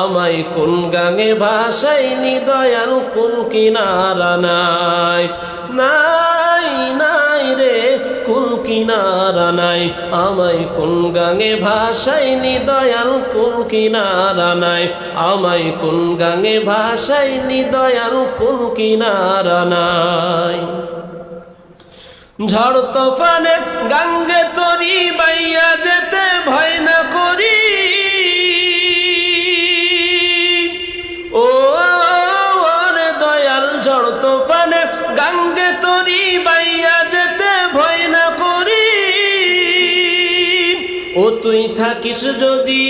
আমায় কোন গাঙে ভাসাইনি দয়াল, কোন কিনারা নাই? নাই নাই রে, কোন কিনারা নাই? আমায় কোন গাঙে ভাসাইনি দয়াল, কোন কিনারা নাই? আমায় কোন গাঙে ভাসাইনি দয়াল, কোন কিনারা নাই? ঝড়, তোফানে গাঙ্গে তরি বাইয়া যেতে গাঙ্গে তরি বাইয়া যেতে ভয় না করি। ও তুই থাকিস যদি।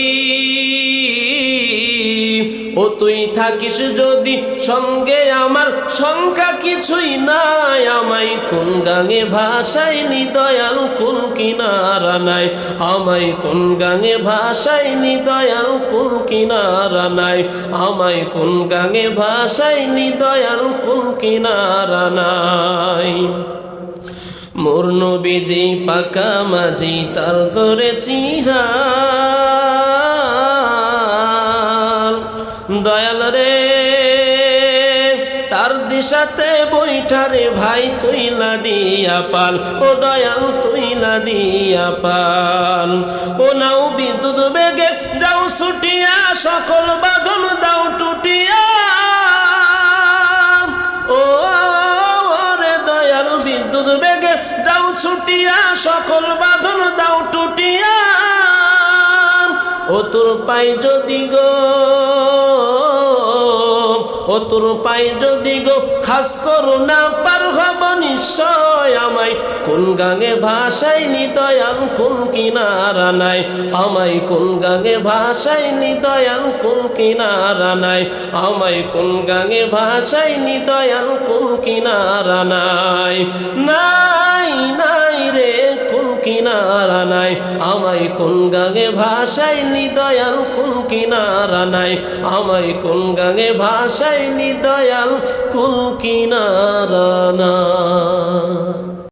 ও তুই থাকিস যদি সঙ্গে আমার সংখ্যা কিছুই নাই। আমায় কোন গাঙে ভাষাইনি দয়াল, কোন কিনারা নাই। আমায় কোন গাঙে ভাষাইনি দয়াল, কোন কিনারা নাই। আমায় কোন গাঙে ভাষাইনি দয়াল, কোন কিনারা নাই। মোর নবীজি পাকা মাঝি তার ধরেছি হাল দয়াল রে, তার দিশাতে বৈঠারে ভাই তুই দিয়া পাল, ও দয়াল তুই দিয়া পাল। ও নাও বিদ্যুৎ বেগে, যাও ছুটিয়া, সকল বাঁধন দাও টুটিয়া। ও রে দয়াল বিদ্যুৎ বেগে, যাও ছুটিয়া, সকল বাঁধন দাও টুটিয়া। ও তোর পাই যদি গো ও তোর পাই যদি গো খাস করো না, পার হব নিশ্চয় আমায়। কোন গাঙে ভাষাইনি নিদয়াল কোন কিনারা নাই। আমায় কোন গাঙে ভাষাইনি দয়াল, কোন কিনারা নাই। আমায় কোন গাঙে ভাষাইনি দয়াল, কোন কিনারা নাই। নাই নাই রে, কোন কিনারা নাই। আমায় কোন গাঙে ভাষাইনি দয়াল কোন কিনারা নাই। আমায় কোন গাঙে ভাষায় নি দয়াল কোন কিনারা নাই